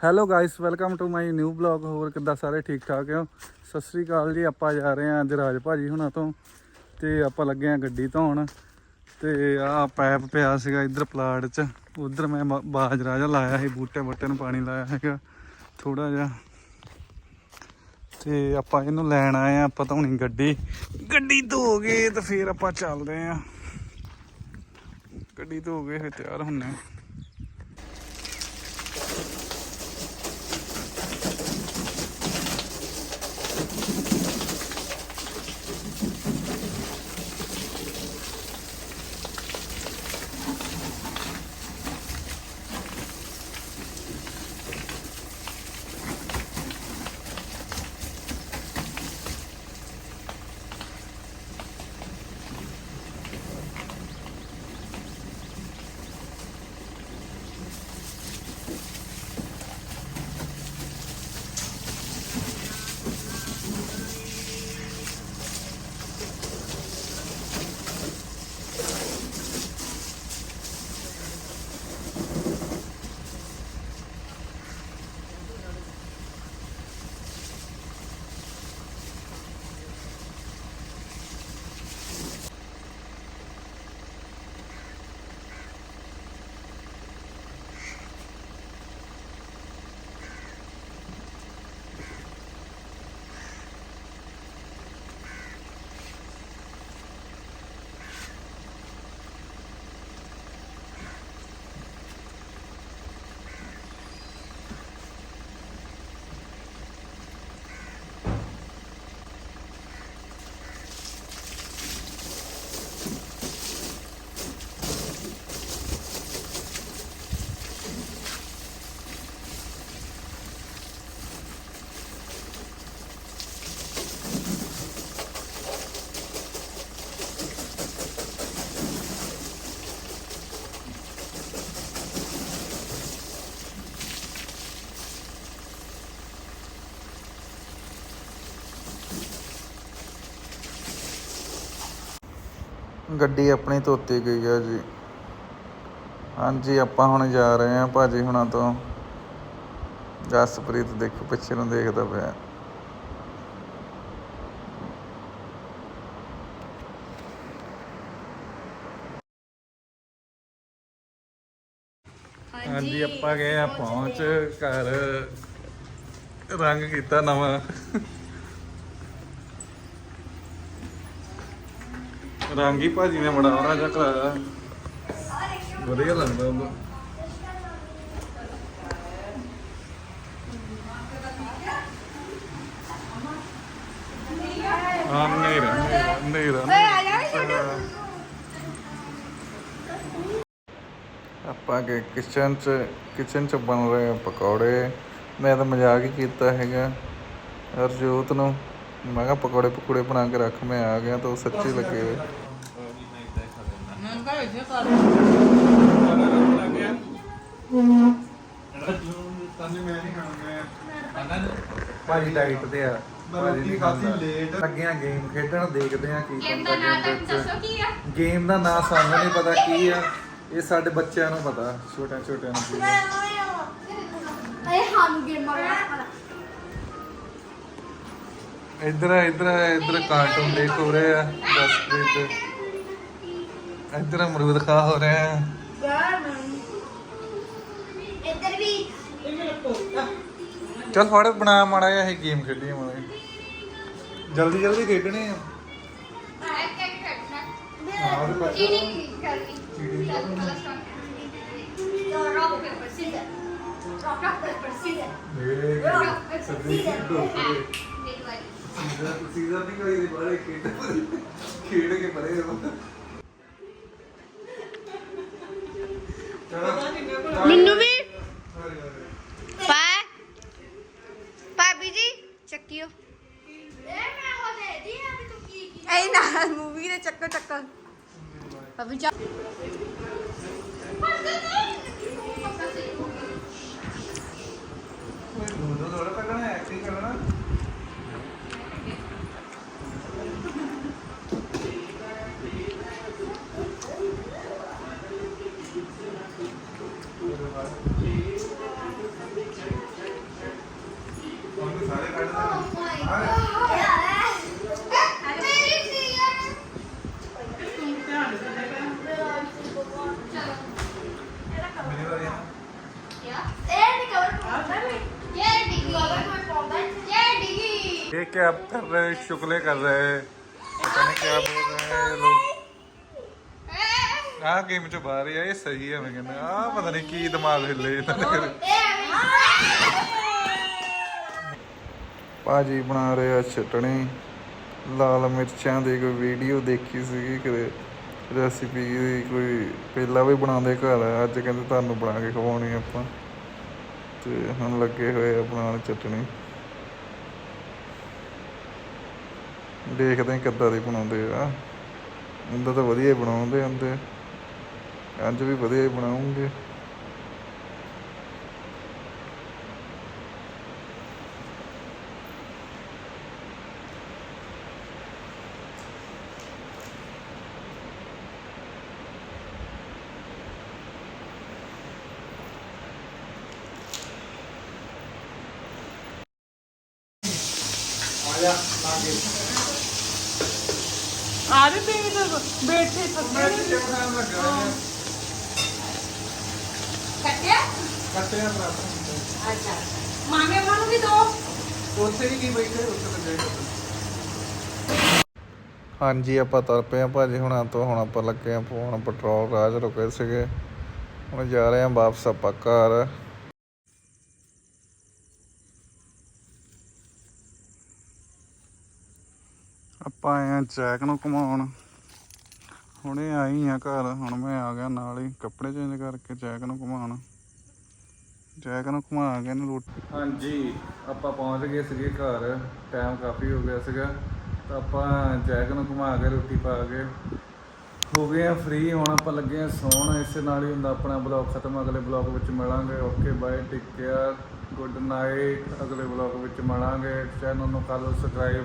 Hello guys welcome to my new blog ਹੋਰ ਕਿੱਦਾਂ ਸਾਰੇ ਠੀਕ ਠਾਕ ਹੋ? ਸਤਿ ਸ੍ਰੀ ਅਕਾਲ ਜੀ, ਆਪਾਂ ਜਾ ਰਹੇ ਹਾਂ ਅੱਜ ਰਾਜ ਭਾਜੀ ਹੁਣਾਂ ਤੋਂ ਤੇ ਆਪਾਂ ਲੱਗੇ ਹਾਂ ਗੱਡੀ ਧੋਣ ਤੇ ਆਹ ਪੈਪ ਪਿਆ ਸੀਗਾ ਇੱਧਰ ਪਲਾਟ 'ਚ। ਉਧਰ ਮੈਂ ਬ- ਬਾਜਰਾ ਜਿਹਾ ਲਾਇਆ ਸੀ, ਬੂਟੇ ਬੱਟੇ ਨੂੰ ਪਾਣੀ ਲਾਇਆ ਹੈਗਾ ਥੋੜਾ ਜਿਹਾ। ਤੇ ਆਪਾਂ ਇਹਨੂੰ ਲੈਣ ਆਏ ਆ ਆਪਾਂ ਧੋਣੀ ਗੱਡੀ ਗੱਡੀ ਧੋ ਗਏ ਤੇ ਫਿਰ ਆਪਾਂ ਚੱਲਦੇ ਆ ਗੱਡੀ ਧੋ ਗਏ ਫਿਰ ਤਿਆਰ ਹੁੰਨੇ ਆ ਗੱਡੀ ਆਪਣੀ ਧੋਤੀ ਗਈ ਆ ਜੀ। ਹਾਂਜੀ ਆਪਾਂ ਹੁਣ ਜਾ ਰਹੇ ਹਾਂ ਭਾਜੀ ਹੁਣਾਂ ਤੋਂ। ਜਸਪ੍ਰੀਤ ਦੇਖੋ ਪਿੱਛੇ ਨੂੰ ਦੇਖਦਾ ਪਿਆ। ਹਾਂਜੀ ਆਪਾਂ ਗਏ ਆ ਪਹੁੰਚ ਘਰ। ਰੰਗ ਕੀਤਾ ਨਵਾਂ। ਰੰਗ ਭਾਜੀ ਨੇ ਬੜਾ ਜਿਹਾ ਕਰਾਇਆ। ਵਧੀਆ ਲੱਗਦਾ ਉਹਦਾ। ਨੇਰਾ ਨੇਰਾ ਆਪਾਂ ਕੇ ਕਿਚਨ ਚ ਕਿਚਨ ਚ ਬਣ ਰਹੇ ਪਕੌੜੇ। ਮੈਂ ਤਾਂ ਮਜ਼ਾਕ ਹੀ ਕੀਤਾ ਹੈਗਾ। ਅਰਜੋਤ ਨੂੰ ਮੈਂ ਕਿਹਾ ਪਕੌੜੇ ਪਕੌੜੇ ਬਣਾ ਕੇ ਰੱਖ ਮੈਂ ਆ ਗਿਆ ਤਾਂ ਉਹ ਸੱਚੀ ਲੱਗੇ। ਹੋਏ ਭਾਜੀ ਡਾਈਟ ਤੇ ਆ। ਰੋਟੀ ਖਾਧੀ ਲੇਟ। ਲੱਗੇ ਆ ਗੇਮ ਖੇਡਣ ਦੇਖਦੇ ਆ ਕੀ ਗੇਮ ਦਾ ਨਾਂ ਤਾਂ game ਵਿੱਚ। ਦੱਸੋ ਕੀ ਆ? ਗੇਮ ਦਾ ਨਾਂ ਸਾਨੂੰ ਨਹੀਂ ਪਤਾ ਕੀ ਆ। ਇਹ ਸਾਡੇ ਬੱਚਿਆਂ ਨੂੰ ਪਤਾ ਛੋਟਿਆਂ ਛੋਟਿਆਂ ਨੂੰ ਕੀ ਆ। ਅਰੇ ਸਾਨੂੰ ਗੇਮ ਮਾਰਨਾ ਇੱਧਰ ਇੱਧਰ ਇੱਧਰ ਕਾਰਟੂਨ ਦੇਖ ਹੋ ਰਹੇ ਆ। ਜਸਪ੍ਰੀਤ ਇੱਧਰ ਅਮਰੂਦ ਖਾ ਹੋ ਰਹੇ ਆ ਇੱਧਰ ਵੀ। ਚੱਲ ਫੜ ਬਣਾ ਮਾੜਾ ਜਿਹਾ ਇਹ ਗੇਮ ਖੇਡੀਏ ਮਾੜਾ ਜਲਦੀ ਜਲਦੀ ਖੇਡਣੇ ਆ। ਸੀਜ਼ਰ। ਨਹੀਂ ਕੋਈ ਬਾਰੇ ਖੇਡ। ਖੇਡ ਕੇ ਪਰੇ ਹੋ ਚਲੋ ਮੈਨੂੰ ਵੀ ਪਾ ਭਾਬੀ ਜੀ ਚੱਕਿਓ ਇਹ ਮੈਂ ਉਹ ਦੇ ਦੀ ਆ ਵੀ ਤੂੰ ਕੀ ਕੀ ਐ ਨਾ ਮੂਵੀ ਦੇ ਚੱਕਰ ਚੱਕਰ। ਭਾਬੀ ਜਾ। oh ਦੋ ਦੋ ये क्या कर रहे हैं शुक्ले कर रहे हैं पता नहीं क्या बोल रहे हैं ये लोग ਆਹ ਗੇਮ ਚ ਬਾਹਰ ਹੀ ਆ ਇਹ ਸਹੀ ਹੈ ਮੈਂ ਕਹਿੰਦਾ ਆ ਪਤਾ ਨਹੀਂ ਕੀ ਦਿਮਾਗ ਹਿੱਲੇ ਇਹਨਾਂ ਦੇ ਭਾਜੀ ਬਣਾ ਰਹੇ ਆ ਚਟਣੀ ਲਾਲ ਮਿਰਚਾਂ ਦੀ ਕੋਈ ਵੀਡੀਓ ਦੇਖੀ ਸੀਗੀ ਕਿਤੇ ਰੈਸਿਪੀ ਕੋਈ ਪਹਿਲਾਂ ਵੀ ਬਣਾਉਂਦੇ ਘਰ, ਅੱਜ ਕਹਿੰਦੇ ਤੁਹਾਨੂੰ ਬਣਾ ਕੇ ਖਵਾਉਣੀ ਆਪਾਂ। ਤੇ ਹੁਣ ਲੱਗੇ ਹੋਏ ਆ ਬਣਾਉਣ ਚਟਣੀ ਦੇਖਦੇ ਹਾਂ ਕਿੱਦਾਂ ਦੀ ਬਣਾਉਂਦੇ ਆ। ਇੰਦਾ ਤਾਂ ਵਧੀਆ ਬਣਾਉਂਦੇ ਹੁੰਦੇ। ਅੱਜ ਵੀ ਵਧੀਆ ਹੀ ਬਣਾਉਂਗੇ। ਆ ਰਹੇ ਤੇ ਵੀ ਤਾਂ ਬੈਠੇ ਸਕਦੇ ਕੱਟਿਆ? ਅੱਛਾ। ਮਾਮੇ ਉਹਨਾਂ ਨੂੰ ਵੀ ਦੋ। ਉੱਥੇ ਹੀ ਕੀ ਬੈਠੇ ਉੱਥੇ ਲੱਗੇ ਹਾਂਜੀ ਆਪਾਂ ਤੁਰ ਪਏ ਆ ਭਾਜੀ ਹੁਣਾਂ ਤੋਂ ਹੁਣ ਆਪਾਂ ਲੱਗੇ ਆ ਪਵਾਉਣ ਪੈਟਰੋਲ ਰਾਜ ਰੁਕੇ ਸੀਗੇ। ਹੁਣ ਜਾ ਰਹੇ ਆ ਵਾਪਸ ਆਪਾਂ ਘਰ। ਆਪਾਂ ਆਏ ਆ ਚੈਕ ਨੂੰ ਘੁਮਾਉਣ। ਹੁਣੇ ਆਈ ਆ ਘਰ, ਹੁਣ ਮੈਂ ਆ ਗਿਆ ਨਾਲ ਹੀ। ਕੱਪੜੇ ਚੇਂਜ ਕਰਕੇ ਚੈਕ ਨੂੰ ਘੁਮਾਉਣ। ਜੈਕ ਨੂੰ ਘੁਮਾ ਕੇ ਇਹਨੂੰ ਰੋਟੀ ਹਾਂਜੀ, ਆਪਾਂ ਪਹੁੰਚ ਗਏ ਸੀਗੇ ਘਰ। ਟਾਈਮ ਕਾਫੀ ਹੋ ਗਿਆ ਸੀਗਾ। ਤਾਂ ਆਪਾਂ ਜੈਕ ਨੂੰ ਘੁਮਾ ਕੇ ਰੋਟੀ ਪਾ ਕੇ ਹੋ ਗਏ ਆ ਫ੍ਰੀ ਹੁਣ ਆਪਾਂ ਲੱਗੇ ਆ ਸੌਣ। ਇਸੇ ਨਾਲ ਹੀ ਹੁੰਦਾ ਆਪਣਾ ਬਲੌਗ ਖਤਮ। ਅਗਲੇ ਬਲੌਗ ਵਿੱਚ ਮਿਲਾਂਗੇ। Okay bye take care good night ਅਗਲੇ ਬਲੌਗ ਵਿੱਚ ਮਿਲਾਂਗੇ। ਚੈਨਲ ਨੂੰ ਕਰ ਲਓ ਸਬਸਕ੍ਰਾਈਬ